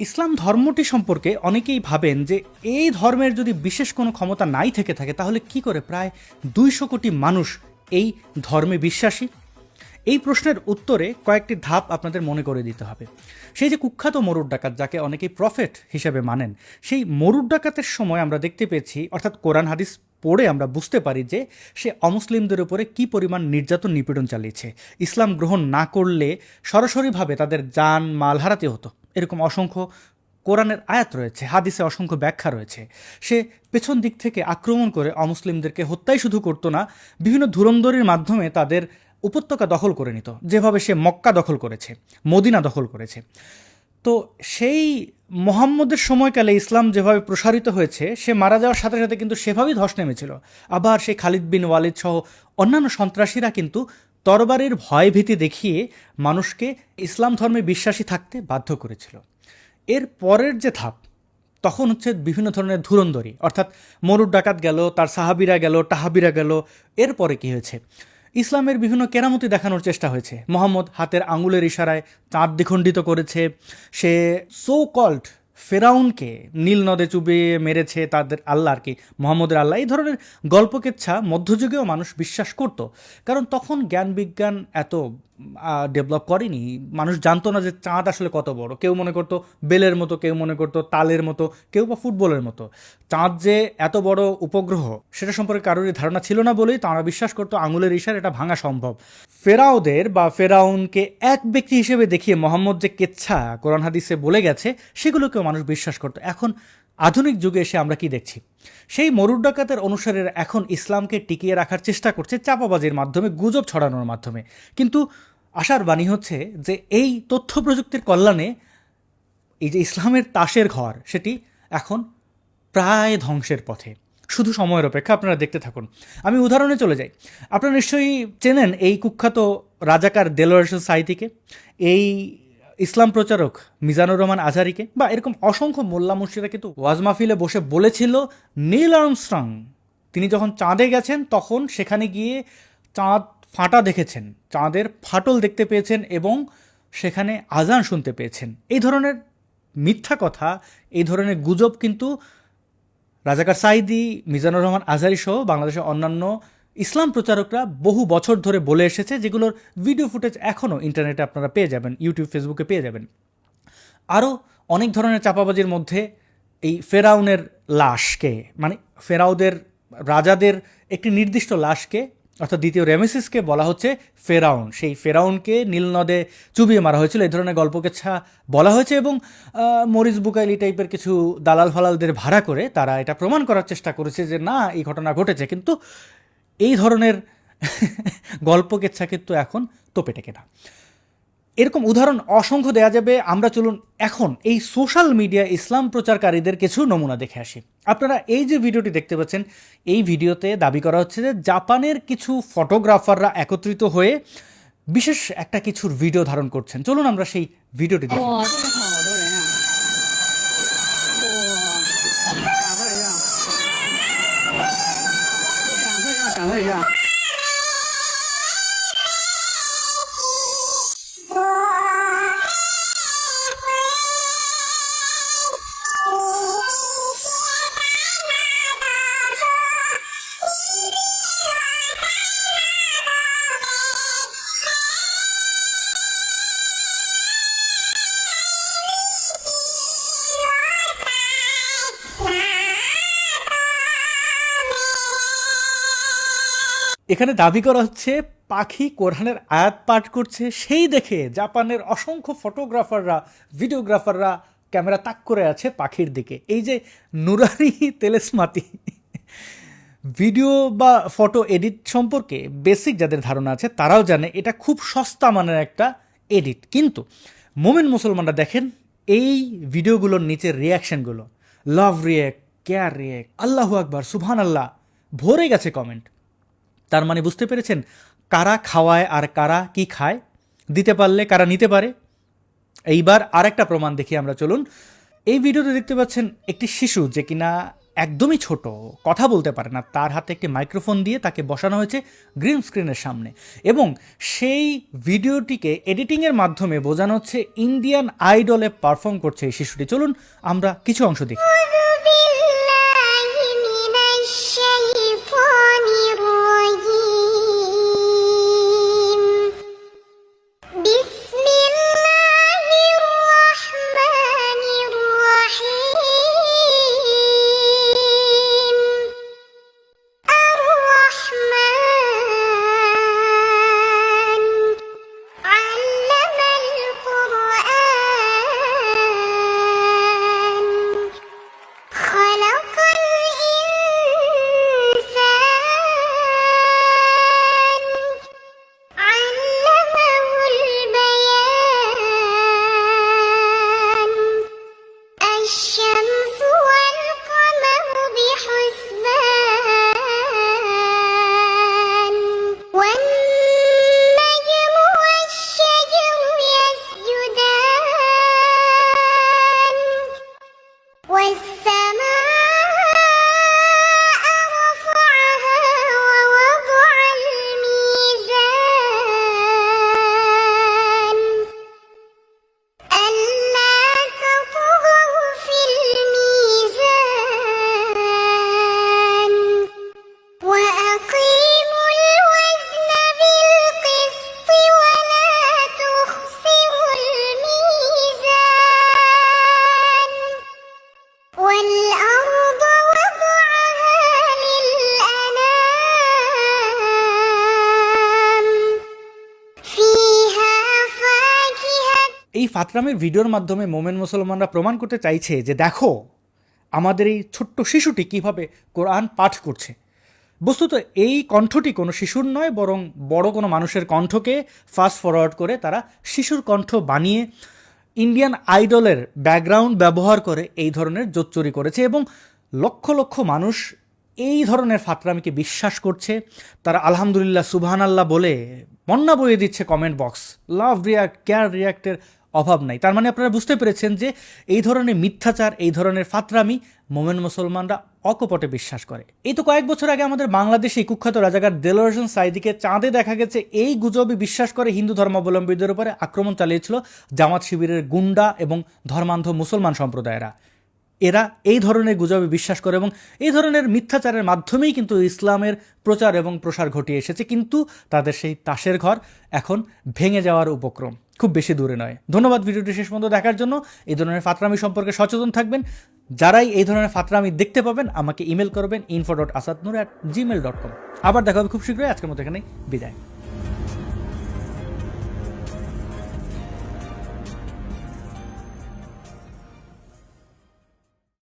ইসলাম ধর্মটি সম্পর্কে অনেকেই ভাবেন যে এই ধর্মের যদি বিশেষ কোনো ক্ষমতা নাই থেকে থাকে, তাহলে কি করে প্রায় দুইশো কোটি মানুষ এই ধর্মে বিশ্বাসী? এই প্রশ্নের উত্তরে কয়েকটি ধাপ আপনাদের মনে করে দিতে হবে। সেই যে কুখ্যাত মরুর ডাকাত, যাকে অনেকেই প্রফেট হিসেবে মানেন, সেই মরুর ডাকাতের সময় আমরা দেখতে পেয়েছি, অর্থাৎ কোরআন হাদিস পড়ে আমরা বুঝতে পারি যে সে অমুসলিমদের উপরে কি পরিমাণ নির্যাতন নিপীড়ন চালিয়েছে। ইসলাম গ্রহণ না করলে সরাসরিভাবে তাদের যান মাল হারাতে হতো। এরকম অসংখ্য কোরআনের আয়াত রয়েছে, হাদিসে অসংখ্য ব্যাখ্যা রয়েছে। সে পেছন দিক থেকে আক্রমণ করে অমুসলিমদেরকে হত্যাই শুধু করতো না, বিভিন্ন ধুরন্ধরির মাধ্যমে তাদের উপত্যকা দখল করে নিত। যেভাবে সে মক্কা দখল করেছে, মদিনা দখল করেছে। তো সেই মোহাম্মদের সময়কালে ইসলাম যেভাবে প্রসারিত হয়েছে, সে মারা যাওয়ার সাথে সাথে কিন্তু সেভাবেই ধস নেমেছিল। আবার সেই খালিদ বিন ওয়ালিদ সহ অন্যান্য সন্ত্রাসীরা কিন্তু তরবারির ভয়ভীতি দেখিয়ে মানুষকে ইসলাম ধর্মে বিশ্বাসী থাকতে বাধ্য করেছিল। এর পরের যে ধাপ, তখন হচ্ছে বিভিন্ন ধরনের ধুরন্ধরি, অর্থাৎ মরুর ডাকাত গেল, তার সাহাবিরা গেল টাহাবিরা গেল। এরপরে কি হয়েছে? ইসলামের বিভিন্ন কেরামতি দেখানোর চেষ্টা হয়েছে। মোহাম্মদ হাতের আঙুলের ইশারায় চাঁদ দ্বিখণ্ডিত করেছে। সে সো কল্ড ফেরাউনকে নীল নদে চুবিয়ে মেরেছে তাদের আল্লাহ আর কি, মোহাম্মদের আল্লাহ। এই ধরনের গল্পকেচ্ছা মধ্যযুগেও মানুষ বিশ্বাস করত, কারণ তখন জ্ঞান বিজ্ঞান এত ডেভেলপ করেনি। মানুষ জানতো না যে চাঁদ আসলে কত বড়। কেউ মনে করতো বেলের মতো, কেউ মনে করতো তালের মতো, কেউ বা ফুটবলের মতো। চাঁদ যে এত বড় উপগ্রহ, সেটা সম্পর্কে কারোরই ধারণা ছিল না বলেই তারা বিশ্বাস করতো আঙুলের ইশার এটা ভাঙা সম্ভব। ফেরাওদের বা ফেরাউনকে এক ব্যক্তি হিসেবে দেখিয়ে মোহাম্মদ যে কেচ্ছা কোরআন হাদিসে বলে গেছে, সেগুলোকেও মানুষ বিশ্বাস করতো। এখন আধুনিক যুগে এসে আমরা কি দেখছি? সেই মরুর ডাকাতের অনুসারীরা এখন ইসলামকে টিকিয়ে রাখার চেষ্টা করছে চাপাবাজির মাধ্যমে, গুজব ছড়ানোর মাধ্যমে। কিন্তু আশার বাণী হচ্ছে যে এই তথ্য প্রযুক্তির কল্যাণে এই যে ইসলামের তাসের ঘর, সেটি এখন প্রায় ধ্বংসের পথে। শুধু সময়ের অপেক্ষা, আপনারা দেখতে থাকুন। আমি উদাহরণে চলে যাই। আপনারা নিশ্চয়ই চেনেন এই কুখ্যাত রাজাকার দেলোয়ার সাইতিকে। এই ইসলাম প্রচারক মিজানুর রহমান আজারিকে বা এরকম অসংখ্য মোল্লা মুর্শিরা কিন্তু ওয়াজ মাহফিলে বসে বলেছিল, নীল আর্মস্ট্রং। তিনি যখন চাঁদে গেছেন, তখন সেখানে গিয়ে চাঁদ ফাটা দেখেছেন, চাঁদের ফাটল দেখতে পেয়েছেন এবং সেখানে আজান শুনতে পেয়েছেন। এই ধরনের মিথ্যা কথা, এই ধরনের গুজব কিন্তু রাজাকার সাইদি মিজানুর রহমান আজারি সহ বাংলাদেশের অন্যান্য ইসলাম প্রচারকরা বহু বছর ধরে বলে এসেছে যেগুলোর ভিডিও ফুটেজ এখনও ইন্টারনেটে আপনারা পেয়ে যাবেন ইউটিউব ফেসবুকে পেয়ে যাবেন। আরও অনেক ধরনের চাপাবাজির মধ্যে এই ফেরাউনের লাশকে মানে ফেরাউদের রাজাদের একটি নির্দিষ্ট লাশকে, অর্থাৎ দ্বিতীয় রেমেসিসকে বলা হচ্ছে ফেরাউন। সেই ফেরাউনকে নীলনদে চুবিয়ে মারা হয়েছিল, এই ধরনের গল্পকেচ্ছা বলা হয়েছে এবং মরিস বুকাইলি টাইপের কিছু দালাল ফালালদের ভাড়া করে তারা এটা প্রমাণ করার চেষ্টা করেছে যে না, এই ঘটনা ঘটেছে। কিন্তু এই ধরনের গল্পকেচ্ছা কিন্তু এখন তোপে টেকে না। এরকম উদাহরণ অসংখ্য দেয়া যাবে। আমরা চলুন এখন এই সোশ্যাল মিডিয়া ইসলাম প্রচারকারীদের কিছু নমুনা দেখে আসি। আপনারা এই যে ভিডিওটি দেখতে পাচ্ছেন, এই ভিডিওতে দাবি করা হচ্ছে যে জাপানের কিছু ফটোগ্রাফাররা একত্রিত হয়ে বিশেষ একটা কিছুর ভিডিও ধারণ করছেন। চলুন আমরা সেই ভিডিওটি দেখি। 对一下。এখানে দাবি করা হচ্ছে পাখি কোরআনের আয়াত পাঠ করছে। সেই দেখে জাপানের অসংখ্য ফটোগ্রাফাররা, ভিডিওগ্রাফাররা ক্যামেরা তাক করে আছে পাখির দিকে। এই যে নুরারি তেলেসমাতি, ভিডিও বা ফটো এডিট সম্পর্কে বেসিক যাদের ধারণা আছে, তারাও জানে এটা খুব সস্তা মানের একটা এডিট। কিন্তু মোমেন মুসলমানরা দেখেন, এই ভিডিওগুলোর নিচের রিয়াকশনগুলো লাভ রিয়েক্ট কেয়ার রিয়েক্ট আল্লাহু আকবার সুবহান আল্লাহ ভরে গেছে কমেন্ট তার মানে বুঝতে পেরেছেন? কারা খাওয়ায় আর কারা কি খায়? দিতে পারলে কারা নিতে পারে? এইবার আরেকটা প্রমাণ দেখি আমরা, চলুন। এই ভিডিওতে দেখতে পাচ্ছেন একটি শিশু যে কিনা একদমই ছোট, কথা বলতে পারে না, তার হাতে একটি মাইক্রোফোন দিয়ে তাকে বসানো হয়েছে গ্রিন স্ক্রিনের সামনে এবং সেই ভিডিওটিকে এডিটিংয়ের মাধ্যমে বোঝানো হচ্ছে ইন্ডিয়ান আইডলে পারফর্ম করছে এই শিশুটি। চলুন, আমরা কিছু অংশ দেখি। ফাতরামের ভিডিওর মাধ্যমে মোমেন মুসলমানরা প্রমাণ করতে চাইছে যে দেখো, আমাদের এই ছোট্ট শিশুটি কীভাবে কোরআন পাঠ করছে। বস্তুত এই কণ্ঠটি কোনো শিশুর নয়, বরং বড় কোনো মানুষের কণ্ঠকে ফাস্ট ফরওয়ার্ড করে তারা শিশুর কণ্ঠ বানিয়ে ইন্ডিয়ান আইডলের ব্যাকগ্রাউন্ড ব্যবহার করে এই ধরনের জোচ্চুরি করেছে এবং লক্ষ লক্ষ মানুষ এই ধরনের ফাতরামিকে বিশ্বাস করছে। তারা আলহামদুলিল্লাহ সুবহান আল্লাহ বলে বন্যা বইয়ে দিচ্ছে comment box love react care রিয়াক্টের অভাব নাই। তার মানে আপনারা বুঝতে পেরেছেন যে এই ধরনের মিথ্যাচার, এই ধরনের ফাতরামি মোমেন মুসলমানরা অকপটে বিশ্বাস করে। এই তো কয়েক বছর আগে আমাদের বাংলাদেশে কুখ্যাত রাজাকার দেলোয়ার সাইদিকে চাঁদে দেখা গেছে। এই গুজবে বিশ্বাস করে হিন্দু ধর্মাবলম্বীদের উপরে আক্রমণ চালিয়েছিল জামাত শিবিরের গুন্ডা এবং ধর্মান্ধ মুসলমান সম্প্রদায়েরা। এরা এই ধরনের গুজবে বিশ্বাস করে এবং এই ধরনের মিথ্যাচারের মাধ্যমেই কিন্তু ইসলামের প্রচার এবং প্রসার ঘটিয়ে এসেছে। কিন্তু তাদের সেই তাসের ঘর এখন ভেঙে যাওয়ার উপক্রম। খুব বেশি দূরে নয়। ধন্যবাদ ভিডিওটি শেষ পর্যন্ত দেখার জন্য। এই ধরনের ফাতরামি সম্পর্কে সচেতন থাকবেন। যারাই এই ধরনের ফাতরামি দেখতে পাবেন, আমাকে ইমেল করবেন info dot Asad at Gmail dot com আবার দেখা হবে খুব শীঘ্রই। আজকের মতো এখানে বিদায়।